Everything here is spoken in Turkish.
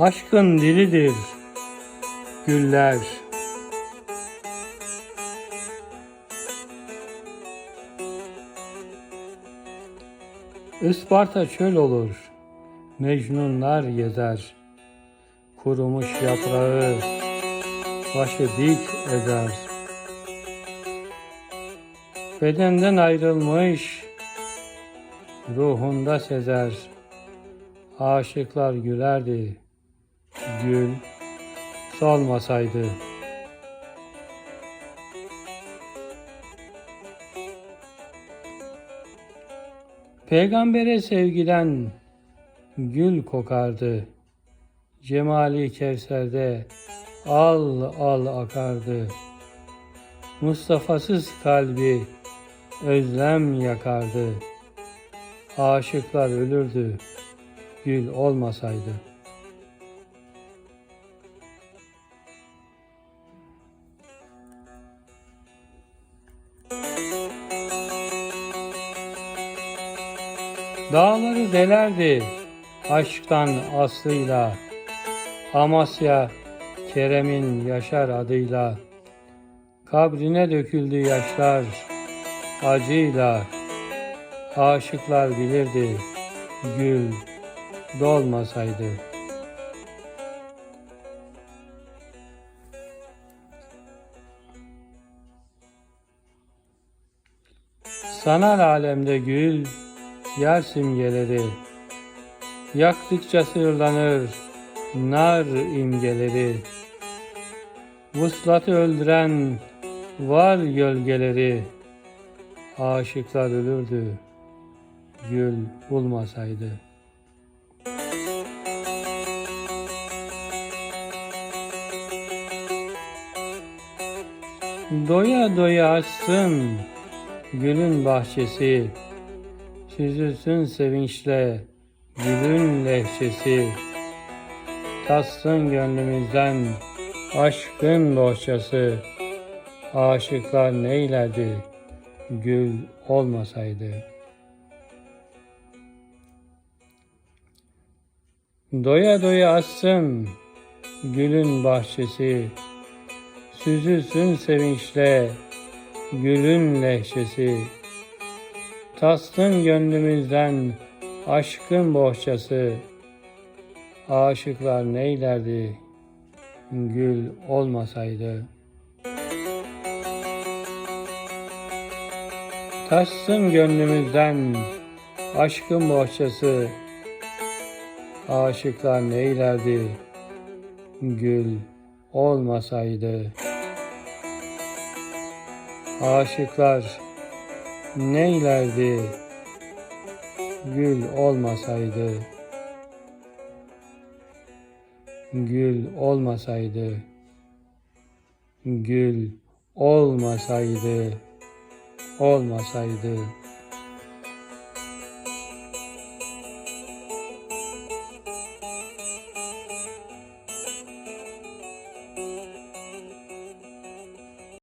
Aşkın dilidir güller. Isparta çöl olur, mecnunlar gezer. Kurumuş yaprağı başı dik eder. Bedenden ayrılmış, ruhunda sezer. Aşıklar gülerdi, gül solmasaydı. Peygambere sevgiden gül kokardı. Cemali Kevser'de al al akardı. Mustafa'sız kalbi özlem yakardı. Aşıklar ölürdü, gül olmasaydı. Dağları delerdi aşktan aslıyla. Amasya Kerem'in Yaşar adıyla. Kabrine döküldü yaşlar acıyla. Aşıklar bilirdi gül dolmasaydı. Sanal alemde gül yar simgeleri. Yaktıkça sırlanır nar imgeleri. Vuslatı öldüren var gölgeleri. Aşıklar ölürdü gül bulmasaydı. Doya doya açsın gülün bahçesi, Süzülsün sevinçle gülün lehçesi, Tatsın gönlümüzden aşkın bohçası, Aşıklar neylerdi gül olmasaydı. Doya doya açsın gülün bahçesi, Süzülsün sevinçle gülün lehçesi, Tatsın gönlümüzden aşkın bohçası, Aşıklar neylerdi gül olmasaydı. Taşsın gönlümüzden aşkın bohçası, Aşıklar neylerdi gül olmasaydı. Aşıklar neylerdi gül olmasaydı. Gül olmasaydı. Gül olmasaydı. Olmasaydı.